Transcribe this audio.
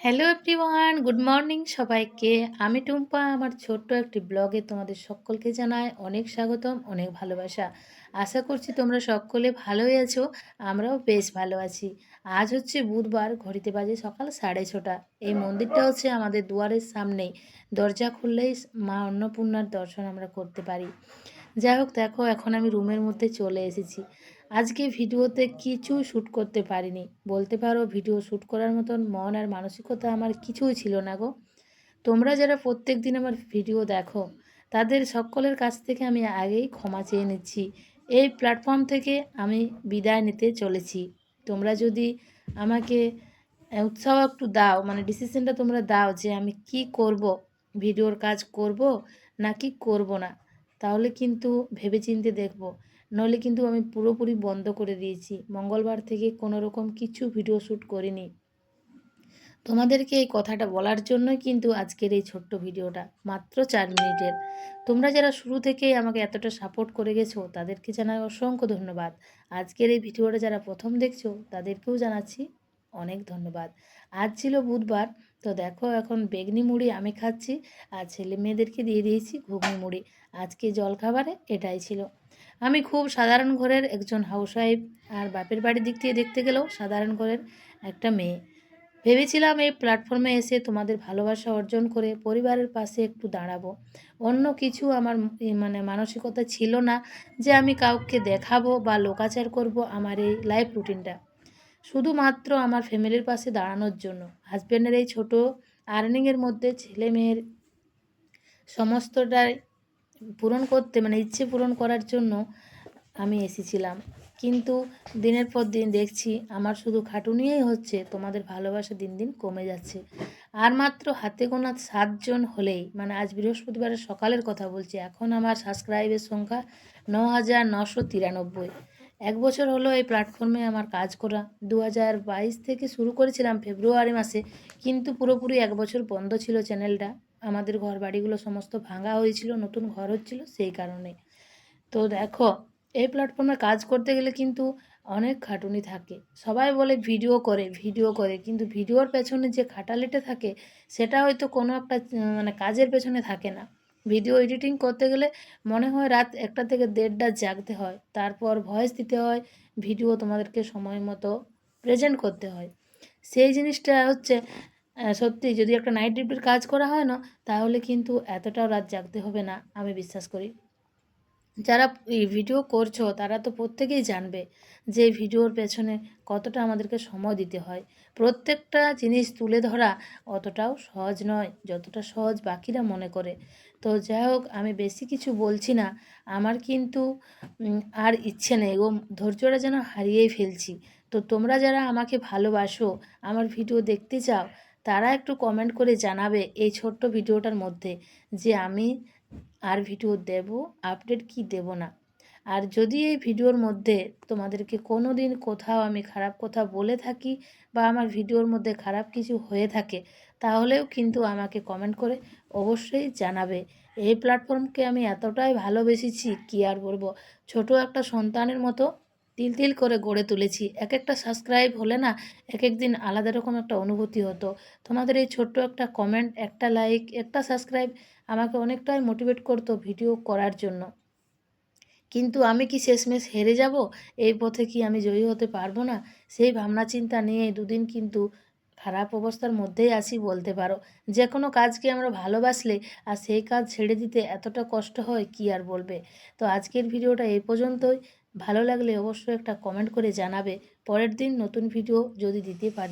Hello everyone good morning সবাইকে। আমি টুম্পা, আমার ছোট্ট একটি ব্লগে তোমাদের সকলকে জানাই অনেক স্বাগতম, অনেক ভালোবাসা। আশা করছি তোমরা সকলে ভালোই আছো, আমরাও বেশ ভালো আছি। আজ হচ্ছে বুধবার, ঘড়িতে বাজে সকাল সাড়ে ছটা। এই মন্দিরটা হচ্ছে আমাদের দুয়ারের সামনেই। দরজা খুললেই মা অন্নপূর্ণার দর্শন আমরা করতে পারি। যাই হোক দেখো, এখন আমি রুমের মধ্যে চলে এসেছি। আজকে ভিডিওতে কিছু শ্যুট করতে পারিনি। বলতে পারো ভিডিও শ্যুট করার মতন মন আর মানসিকতা আমার কিছুই ছিল না গো। তোমরা যারা প্রত্যেক দিন আমার ভিডিও দেখো, তাদের সকলের কাছ থেকে আমি আগেই ক্ষমা চেয়ে নিচ্ছি। এই প্ল্যাটফর্ম থেকে আমি বিদায় নিতে চলেছি। তোমরা যদি আমাকে উৎসাহ একটু দাও মানে ডিসিশনটা তোমরা দাও যে আমি কি করব? ভিডিওর কাজ করব নাকি করব না? তাহলে কিন্তু ভেবেচিন্তে দেখব। নইলে কিন্তু আমি পুরোপুরি বন্ধ করে দিয়েছি। মঙ্গলবার থেকে কোনো রকম কিছু ভিডিও শ্যুট করিনি। তোমাদেরকে এই কথাটা বলার জন্যই কিন্তু আজকের এই ছোট্ট ভিডিওটা, মাত্র চার মিনিটের। তোমরা যারা শুরু থেকেই আমাকে এতটা সাপোর্ট করে গেছো, তাদেরকে জানাই অসংখ্য ধন্যবাদ। আজকের এই ভিডিওটা যারা প্রথম দেখছ, তাদেরকেও জানাচ্ছি অনেক ধন্যবাদ। আজ ছিল বুধবার, তো দেখো এখন বেগনি মুড়ি আমি খাচ্ছি আর ছেলে মেয়েদেরকে দিয়ে দিয়েছি ঘুগনি মুড়ি। আজকে জলখাবারে এটাই ছিল। আমি খুব সাধারণ ঘরের একজন হাউসওয়াইফ আর বাপের বাড়ির দিক থেকে দেখতে গেলেও সাধারণ ঘরের একটা মেয়ে। ভেবেছিলাম এই প্ল্যাটফর্মে এসে তোমাদের ভালোবাসা অর্জন করে পরিবারের পাশে একটু দাঁড়াবো। অন্য কিছু আমার মানে মানসিকতা ছিল না যে আমি কাউকে দেখাবো বা লোকাচার করব আমার এই লাইফ রুটিনটা শুধুমাত্র আমার ফ্যামিলির পাশে দাঁড়ানোর জন্য। হাজব্যান্ডের এই ছোটো আর্নিংয়ের মধ্যে ছেলে মেয়ের সমস্তটাই পূরণ করতে মানে ইচ্ছে পূরণ করার জন্য আমি এসেছিলাম। কিন্তু দিনের পর দিন দেখছি আমার শুধু খাটুনিই হচ্ছে, তোমাদের ভালোবাসা দিন দিন কমে যাচ্ছে। আর মাত্র হাতে গোনা সাতজন হলেই মানে আজ বৃহস্পতিবারের সকালের কথা বলছি, এখন আমার সাবস্ক্রাইবের সংখ্যা ন হাজার নশো তিরানব্বই। এক বছর হলো এই প্ল্যাটফর্মে আমার কাজ করা। দু হাজার বাইশ থেকে শুরু করেছিলাম ফেব্রুয়ারি মাসে, কিন্তু পুরোপুরি এক বছর বন্ধ ছিল চ্যানেলটা আমাদের ঘর বাড়িগুলো সমস্ত ভাঙা হয়েছিল, নতুন ঘর হচ্ছিল সেই কারণে। তো দেখো, এই প্ল্যাটফর্মে কাজ করতে গেলে কিন্তু অনেক খাটুনি থাকে। সবাই বলে ভিডিও করে ভিডিও করে, কিন্তু ভিডিওর পেছনে যে খাটালিটা থাকে, সেটা হয়তো কোনো একটা মানে কাজের পেছনে থাকে না। ভিডিও এডিটিং করতে গেলে মনে হয় রাত একটা থেকে দেড়টা জাগতে হয়। তারপর ভয়েস দিতে হয়, ভিডিও তোমাদেরকে সময় মতো প্রেজেন্ট করতে হয়। সেই জিনিসটা হচ্ছে সত্যি যদি একটা নাইট ডিউটির কাজ করা হয় না, তাহলে কিন্তু এতটাও রাত জাগতে হবে না, আমি বিশ্বাস করি। যারা এই ভিডিও করছ, তারা তো প্রত্যেকেই জানবে যে ভিডিওর পেছনে কতটা আমাদেরকে সময় দিতে হয়। প্রত্যেকটা জিনিস তুলে ধরা অতটাও সহজ নয়, যতটা সহজ বাকিরা মনে করে। তো যাই হোক, আমি বেশি কিছু বলছি না। আমার কিন্তু আর ইচ্ছে নেই ও ধৈর্যটা যেন হারিয়েই ফেলছি। তো তোমরা যারা আমাকে ভালোবাসো, আমার ভিডিও দেখতে চাও, তারা একটু কমেন্ট করে জানাবে এই ছোট্ট ভিডিওটার মধ্যে যে আমি আর ভিডিও দেব, আপডেট কি দেব না। আর যদি এই ভিডিওর মধ্যে তোমাদেরকে কোনো দিন কোথাও আমি খারাপ কথা বলে থাকি বা আমার ভিডিওর মধ্যে খারাপ কিছু হয়ে থাকে, তাহলেও কিন্তু আমাকে কমেন্ট করে অবশ্যই জানাবে। এই প্ল্যাটফর্মকে আমি এতটাই ভালোবেসেছি, কি আর বলব? ছোট একটা সন্তানের মতো তিল তিল করে গড়ে তুলেছি। এক একটা সাবস্ক্রাইব হলে না এক এক দিন আলাদা রকম একটা অনুভূতি হতো। তোমাদের এই ছোট্ট একটা কমেন্ট একটা লাইক একটা সাবস্ক্রাইব আমাকে অনেকটাই মোটিভেট করতো ভিডিও করার জন্য। কিন্তু আমি কি শেষমেশ হেরে যাব? এই পথে কি আমি জয়ী হতে পারব না? সেই ভাবনা চিন্তা নিয়ে দুদিন কিন্তু খারাপ অবস্থার মধ্যেই আসি বলতে পারো। যে কোনো কাজকে আমরা ভালোবাসলে আর সেই কাজ ছেড়ে দিতে এতটা কষ্ট হয় কি আর বলবে? তো আজকের ভিডিওটা এই পর্যন্তই। ভালো লাগলে অবশ্যই একটা কমেন্ট করে জানাবে। পরের দিন নতুন ভিডিও যদি দিতে পারি।